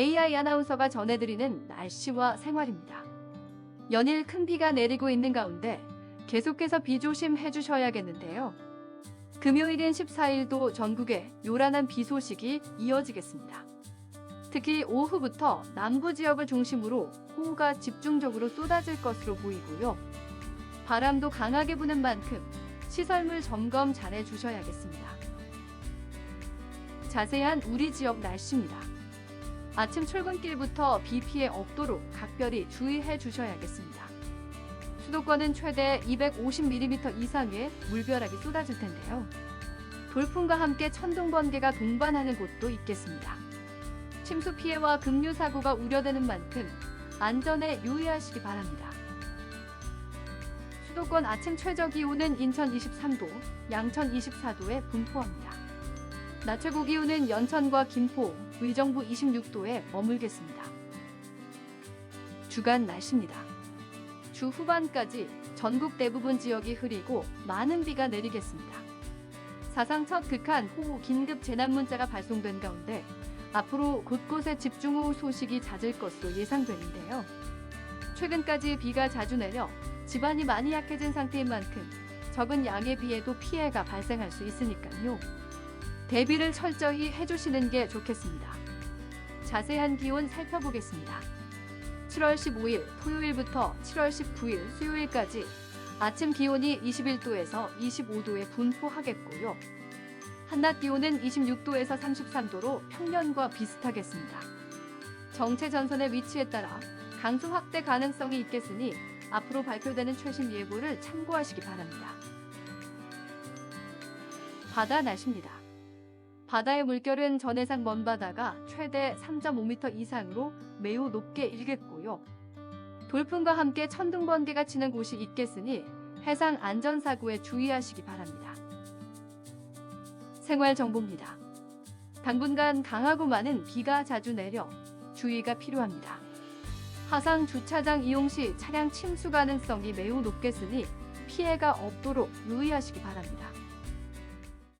이하이 아나운서가 전해드리는 날씨와 생활입니다. 연일 큰 비가 내리고 있는 가운데 계속해서 비 조심해 주셔야겠는데요. 금요일인 14일도 전국에 요란한 비 소식이 이어지겠습니다. 특히 오후부터 남부 지역을 중심으로 호우가 집중적으로 쏟아질 것으로 보이고요. 바람도 강하게 부는 만큼 시설물 점검 잘 해주셔야겠습니다. 자세한 우리 지역 날씨입니다. 아침 출근길부터 비 피해 없도록 각별히 주의해 주셔야겠습니다. 수도권은 최대 250mm 이상의 물벼락이 쏟아질 텐데요. 돌풍과 함께 천둥 번개가 동반하는 곳도 있겠습니다. 침수 피해와 급류 사고가 우려되는 만큼 안전에 유의하시기 바랍니다. 수도권 아침 최저 기온은 인천 23도, 양천 24도에 분포합니다. 낮 최고 기온은 연천과 김포, 의정부 26도에 머물겠습니다. 주간 날씨입니다. 주 후반까지 전국 대부분 지역이 흐리고 많은 비가 내리겠습니다. 사상 첫 극한 호우 긴급 재난 문자가 발송된 가운데 앞으로 곳곳에 집중호우 소식이 잦을 것으로 예상되는데요. 최근까지 비가 자주 내려 집안이 많이 약해진 상태인 만큼 적은 양의 비에도 피해가 발생할 수 있으니까요. 대비를 철저히 해주시는 게 좋겠습니다. 자세한 기온 살펴보겠습니다. 7월 15일 토요일부터 7월 19일 수요일까지 아침 기온이 21도에서 25도에 분포하겠고요. 한낮 기온은 26도에서 33도로 평년과 비슷하겠습니다. 정체 전선의 위치에 따라 강수 확대 가능성이 있겠으니 앞으로 발표되는 최신 예보를 참고하시기 바랍니다. 바다 날씨입니다. 바다의 물결은 전해상 먼바다가 최대 3.5m 이상으로 매우 높게 일겠고요. 돌풍과 함께 천둥 번개가 치는 곳이 있겠으니 해상 안전사고에 주의하시기 바랍니다. 생활 정보입니다. 당분간 강하고 많은 비가 자주 내려 주의가 필요합니다. 하상 주차장 이용 시 차량 침수 가능성이 매우 높겠으니 피해가 없도록 유의하시기 바랍니다.